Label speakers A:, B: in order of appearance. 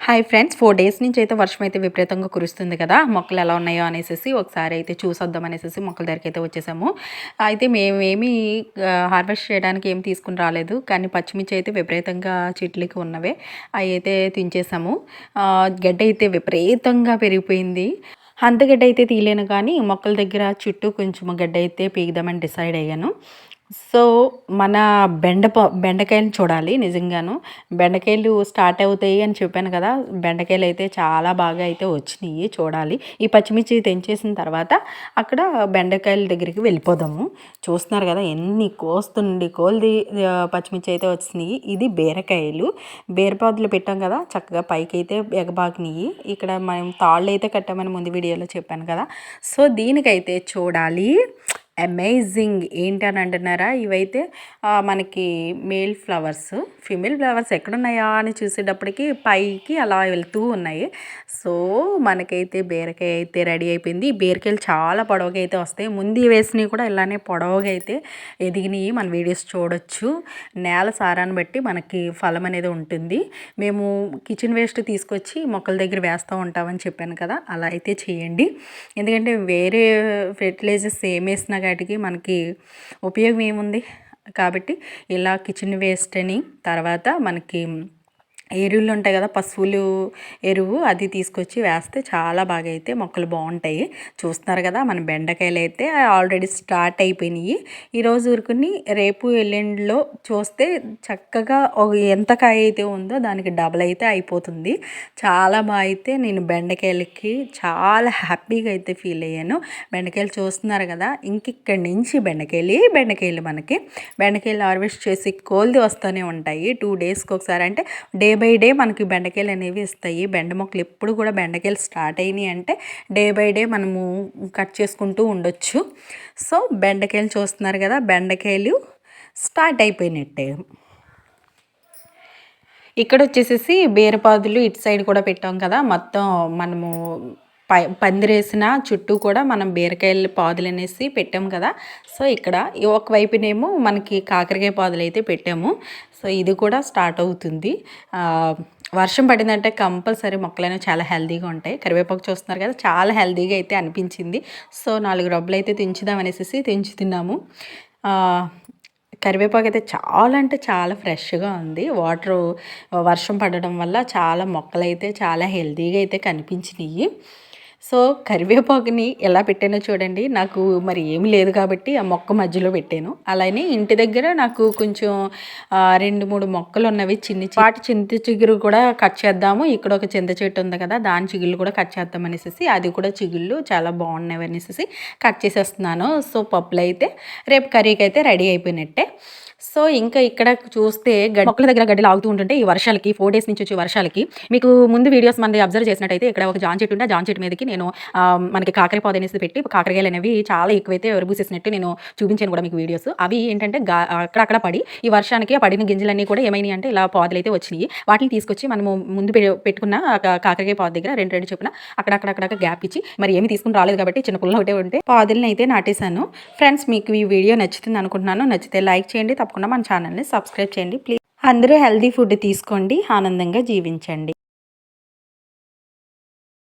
A: Hi friends four days నుంచి అయితే వర్షం అయితే విపరీతంగా కురుస్తుంది కదా. మొక్కలు ఎలా ఉన్నాయో అనేసి ఒకసారి అయితే చూసొద్దాం అనేసి మొక్కల దగ్గరికి అయితే వచ్చేసాము. అయితే మేమేమి హార్వెస్ట్ చేయడానికి ఏం తీసుకుని రాలేదు. కానీ పచ్చిమిర్చి అయితే విపరీతంగా చెట్లకి ఉన్నవే. అవి అయితే తించేసాము గడ్డ అయితే విపరీతంగా పెరిగిపోయింది. అంతగడ్డ అయితే తీయలేను కానీ మొక్కల దగ్గర చుట్టూ కొంచెం గడ్డ అయితే పీగదామని డిసైడ్ అయ్యాను. సో మన బెండ ప- బెండకాయలు చూడాలి నిజంగాను. బెండకాయలు స్టార్ట్ అవుతాయి అని చెప్పాను కదా బెండకాయలు అయితే చాలా బాగా అయితే వచ్చినాయి చూడాలి. ఈ పచ్చిమిర్చి తెంచేసిన తర్వాత అక్కడ బెండకాయల దగ్గరికి వెళ్ళిపోదాము. చూస్తున్నారు కదా ఎన్ని కోస్తుండి కోల్ది పచ్చిమిర్చి అయితే వచ్చినాయి. ఇది బీరకాయలు. బీరపాదులు పెట్టాం కదా చక్కగా పైకి అయితే ఎగబాకినాయి. ఇక్కడ మనం తాళ్ళు అయితే కట్టామని ముందు వీడియోలో చెప్పాను కదా. సో దీనికైతే చూడాలి. అమేజింగ్ ఏంటి అని అంటున్నారా? ఇవైతే మనకి మేల్ ఫ్లవర్స్ ఫిమేల్ ఫ్లవర్స్ ఎక్కడున్నాయా అని చూసేటప్పటికి పైకి అలా వెళ్తూ ఉన్నాయి. సో మనకైతే బీరకాయ అయితే రెడీ అయిపోయింది. ఈ బీరకాయలు చాలా పొడవుగా అయితే వస్తాయి. ముందు వేసినవి కూడా ఇలానే పొడవుగా అయితే ఎదిగినాయి మన వీడియోస్ చూడొచ్చు. నేల సారాన్ని బట్టి మనకి ఫలం అనేది ఉంటుంది. మేము కిచెన్ వేస్ట్ తీసుకొచ్చి మొక్కల దగ్గర వేస్తూ ఉంటామని చెప్పాను కదా అలా అయితే చేయండి. ఎందుకంటే వేరే ఫెర్టిలైజర్స్ ఏమేసినా వాటికి మనకి ఉపయోగం ఏముంది? కాబట్టి ఇలా కిచెన్ వేస్ట్ అని తర్వాత మనకి ఎరువులు ఉంటాయి కదా పశువులు ఎరువు అది తీసుకొచ్చి వేస్తే చాలా బాగా అయితే మొక్కలు బాగుంటాయి. చూస్తున్నారు కదా మన బెండకాయలు అయితే ఆల్రెడీ స్టార్ట్ అయిపోయినాయి. ఈరోజు ఊరుకుని రేపు ఎల్లుండిలో చూస్తే చక్కగా ఒక ఎంత కాయ అయితే ఉందో దానికి డబల్ అయితే అయిపోతుంది. చాలా బాగా అయితే నేను బెండకాయలకి చాలా హ్యాపీగా అయితే ఫీల్ అయ్యాను. బెండకాయలు చూస్తున్నారు కదా ఇంకిక్కడి నుంచి బెండకాయలు బెండకాయలు మనకి. బెండకాయలు హార్వెస్ట్ చేసి కోల్ది వస్తూనే ఉంటాయి. టూ డేస్కి ఒకసారి అంటే డే బై డే మనకి బెండకాయలు అనేవి ఇస్తాయి. బెండ మొక్కలు ఎప్పుడు కూడా బెండకాయలు స్టార్ట్ అయినాయి అంటే డే బై డే మనము కట్ చేసుకుంటూ ఉండొచ్చు. సో బెండకాయలు చూస్తున్నారు కదా బెండకాయలు స్టార్ట్ అయిపోయినట్టే. ఇక్కడ వచ్చేసేసి బీరపాదులు ఇటు సైడ్ కూడా పెట్టాం కదా మొత్తం మనము పై పందిరేసిన చుట్టూ కూడా మనం బీరకాయల పాదులు అనేసి పెట్టాం కదా. సో ఇక్కడ ఒకవైపునేమో ఒక వైపునేమో మనకి కాకరకాయ పాదులు అయితే పెట్టాము. సో ఇది కూడా స్టార్ట్ అవుతుంది. వర్షం పడిందంటే కంపల్సరీ మొక్కలైనా చాలా హెల్దీగా ఉంటాయి. కరివేపాకు చూస్తున్నారు కదా చాలా హెల్దీగా అయితే అనిపించింది. సో నాలుగు రబ్బులు అయితే తెంచుదాం అనేసి తెంచుతున్నాము కరివేపాకు అయితే చాలా అంటే చాలా ఫ్రెష్గా ఉంది. వాటర్ వర్షం పడడం వల్ల చాలా మొక్కలు అయితే చాలా హెల్తీగా అయితే కనిపించినాయి. సో కరివేపాకుని ఎలా పెట్టానో చూడండి. నాకు మరి ఏమి లేదు కాబట్టి ఆ మొక్క మధ్యలో పెట్టాను. అలానే ఇంటి దగ్గర నాకు కొంచెం రెండు మూడు మొక్కలు ఉన్నవి చిన్ని వాటి చింత చిగురు కూడా కట్ చేద్దాము. ఇక్కడ ఒక చింత చెట్టు ఉంది కదా దాని చిగుళ్ళు కూడా కట్ చేద్దాం అనేసి అది కూడా చిగుళ్ళు చాలా బాగున్నాయి అనేసి కట్ చేసేస్తున్నాను. సో పప్పులు అయితే రేపు కర్రీకి అయితే రెడీ అయిపోయినట్టే. సో ఇంకా ఇక్కడ చూస్తే గడ్డి మొక్కల దగ్గర గడ్డి ఆగుతూ ఉంటుంటే ఈ వర్షాలకి ఫోర్ డేస్ నుంచి వచ్చే వర్షాలకి మీకు ముందు వీడియోస్ మనది అబ్జర్వ్ చేసినట్టయితే ఇక్కడ ఒక జాన్ చెట్టు ఉంటే ఆ జాన్ చెట్టు మీదకి నేను మనకి కాకర పొద అనేసి పెట్టి కాకరకాయలు అనేవి చాలా ఎక్కువైతే ఎరుబూసేసినట్టు నేను చూపించాను కూడా మీకు వీడియోస్. అవి ఏంటంటే అక్కడక్కడ పడి ఈ వర్షానికి పడిన గింజలన్నీ కూడా ఏమైనాయి అంటే ఇలా పాదులు అయితే వచ్చినాయి. వాటిని తీసుకొచ్చి మనము ముందు పెట్టుకున్న కాకరకాయ పాదు దగ్గర రెండు రెండు చొప్పున అక్కడక్కడక్కడ గ్యాప్ ఇచ్చి మరి ఏమి తీసుకుని రాలేదు కాబట్టి చిన్న పుల్ల ఒకటే ఉంటే పాదులను అయితే నాటేశాను. ఫ్రెండ్స్ మీకు ఈ వీడియో నచ్చుతుంది అనుకుంటున్నాను. నచ్చితే లైక్ చేయండి. తప్పకుండా మన ఛానల్ని సబ్స్క్రైబ్ చేయండి. ప్లీజ్. అందరూ హెల్దీ ఫుడ్ తీసుకోండి. ఆనందంగా జీవించండి.